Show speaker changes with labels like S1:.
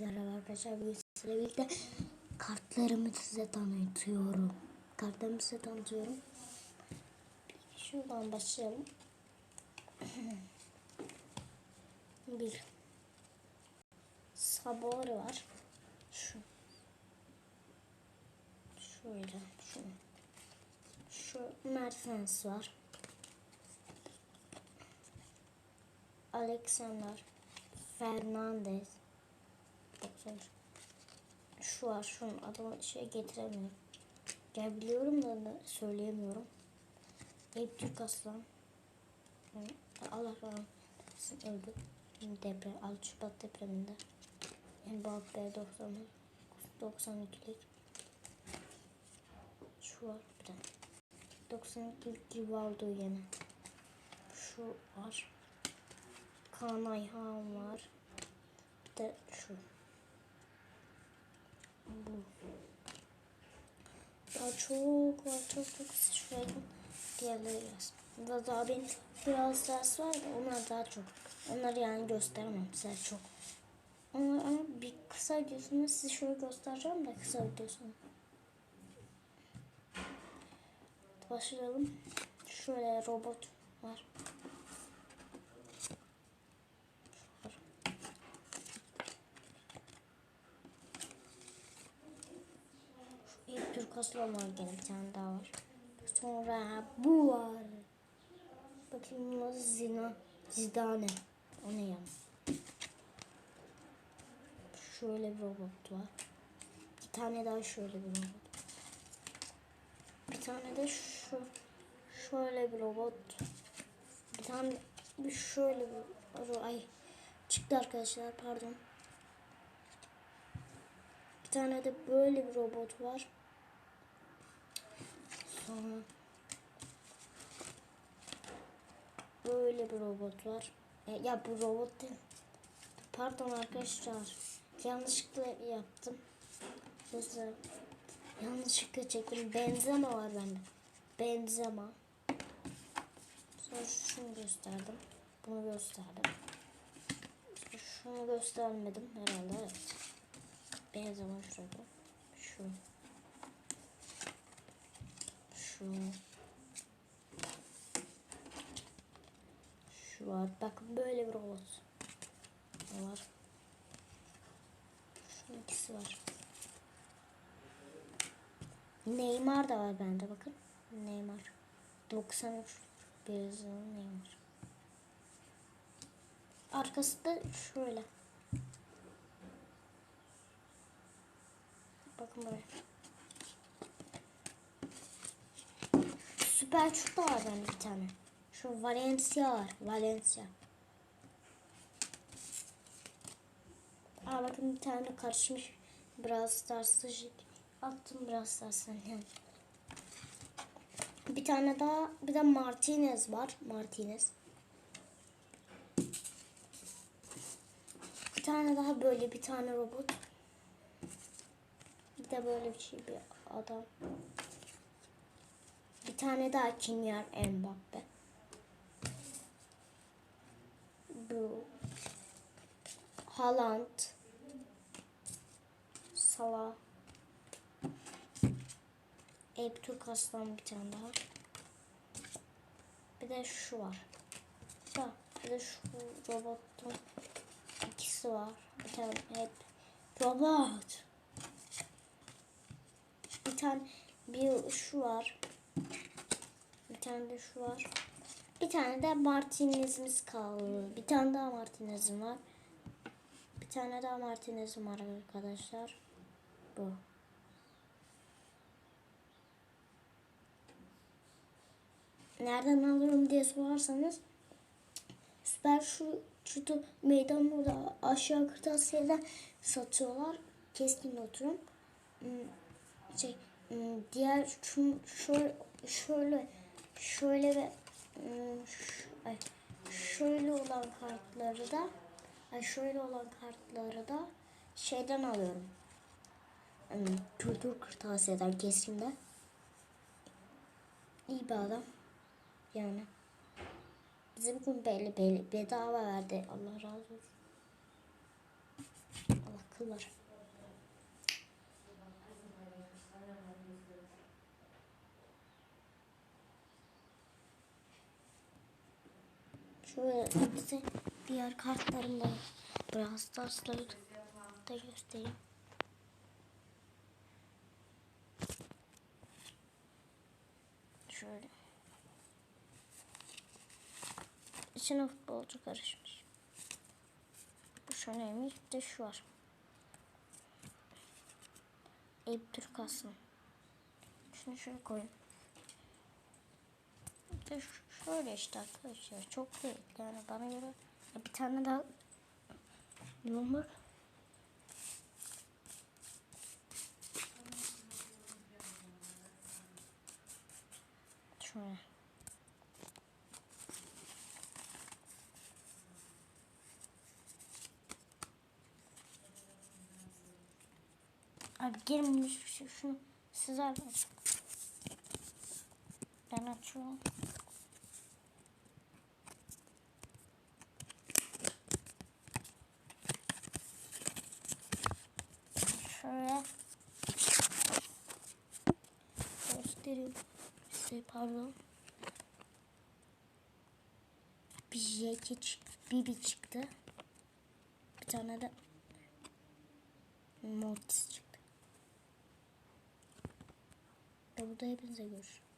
S1: Merhaba arkadaşlar bugün sizlerle birlikte kartlarımı size tanıtıyorum. Kartlarımı size tanıtıyorum. Şuradan başlayalım. Bir sabor var. Şu. Şöyle şu. Şu Mertens var. Alexander Fernandez. Bakın. Şu var. Şunun adını şey getiremiyorum. Ya biliyorum da söyleyemiyorum. Eyüp Türk Aslan. Yani Allah rahmet öldü. Deprem, 6 Şubat depreminde. Mbappe 90 92'lik. Şu var bir tane. 92'lik Rivaldo yine. Şu var. Kaan Ayhan var. Bir de şu. Bu. Daha çok var çok çok şöyle diğerleri biraz. Burada daha benim biraz ders var da onlar daha çok. Onları yani gösteremem size çok. Onlar ama bir kısa videosunu size şöyle göstereceğim de kısa videosunu. Başlayalım. Şöyle robot. Var. Var gene bir tane daha var. Sonra bu var. Bakayım bu Zina, Zidane. O ne ya? Şöyle bir robot var. Bir tane daha şöyle bir robot. Bir tane de şu şöyle bir robot. Bir tane bir şöyle bir ay çıktı arkadaşlar pardon. Bir tane de böyle bir robot var. Sonra böyle bir robot var. E, ya bu robot değil. Pardon arkadaşlar. Yanlışlıkla yaptım. Özür Yanlışlıkla çektim. Benzema var bende. Benzema. Sonra şunu gösterdim. Bunu gösterdim. Şunu göstermedim herhalde. Evet. Benzema şurada. Şu. Şu. Şu var. Bakın böyle bir robot. Ne var? Şunun ikisi var. Neymar da var bende bakın. Neymar. 93 Beyazın Neymar. Arkası da şöyle. Bakın buraya. Süper şut da var bende bir tane. Şu Valencia var. Valencia. Aa bakın bir tane karışmış. Biraz Stars'ı attım biraz Stars'tan yani. Bir tane daha bir de Martinez var. Martinez. Bir tane daha böyle bir tane robot. Bir de böyle bir şey bir adam. Tane daha Kimyar Mbappe. Bu Haaland. Salah. Eyüp Aslan bir tane daha. Bir de şu var. Ya, bir de şu robotun ikisi var. Bir tane hep robot. Bir tane bir şu var. Tane de şu var. Bir tane de Martinez'imiz kaldı. Bir tane daha Martinez'im var. Bir tane daha Martinez'im var arkadaşlar. Bu. Nereden alıyorum diye sorarsanız süper şu şutu meydan orada aşağı kırtasiyeden satıyorlar. Keskin oturum. Hmm, Şey, hmm, diğer şu, şöyle şöyle şöyle ve hmm, şöyle olan kartları da şöyle olan kartları da şeyden alıyorum. Hmm, Kültür kırtasiyeden keskinde. İyi bir adam. Yani. Bize bugün belli belli bedava verdi. Allah razı olsun. Allah şular. Şöyle size diğer kartlarımda biraz Stars'ları da göstereyim. Şöyle. İçine futbolcu karışmış. Bu şöyleymiş. Bir de şu var. Eyüp Türk Aslan. Şunu şöyle koyun. De şöyle işte arkadaşlar. Çok değil. Yani bana göre bir tane daha yumruk. Şöyle. Abi şey. Şunu size ver. Ben açıyorum. Şöyle göstereyim size pardon. Bir çıktı. Bibi çıktı. Bir tane de Mortis çıktı. Burada hepinize görüşürüz.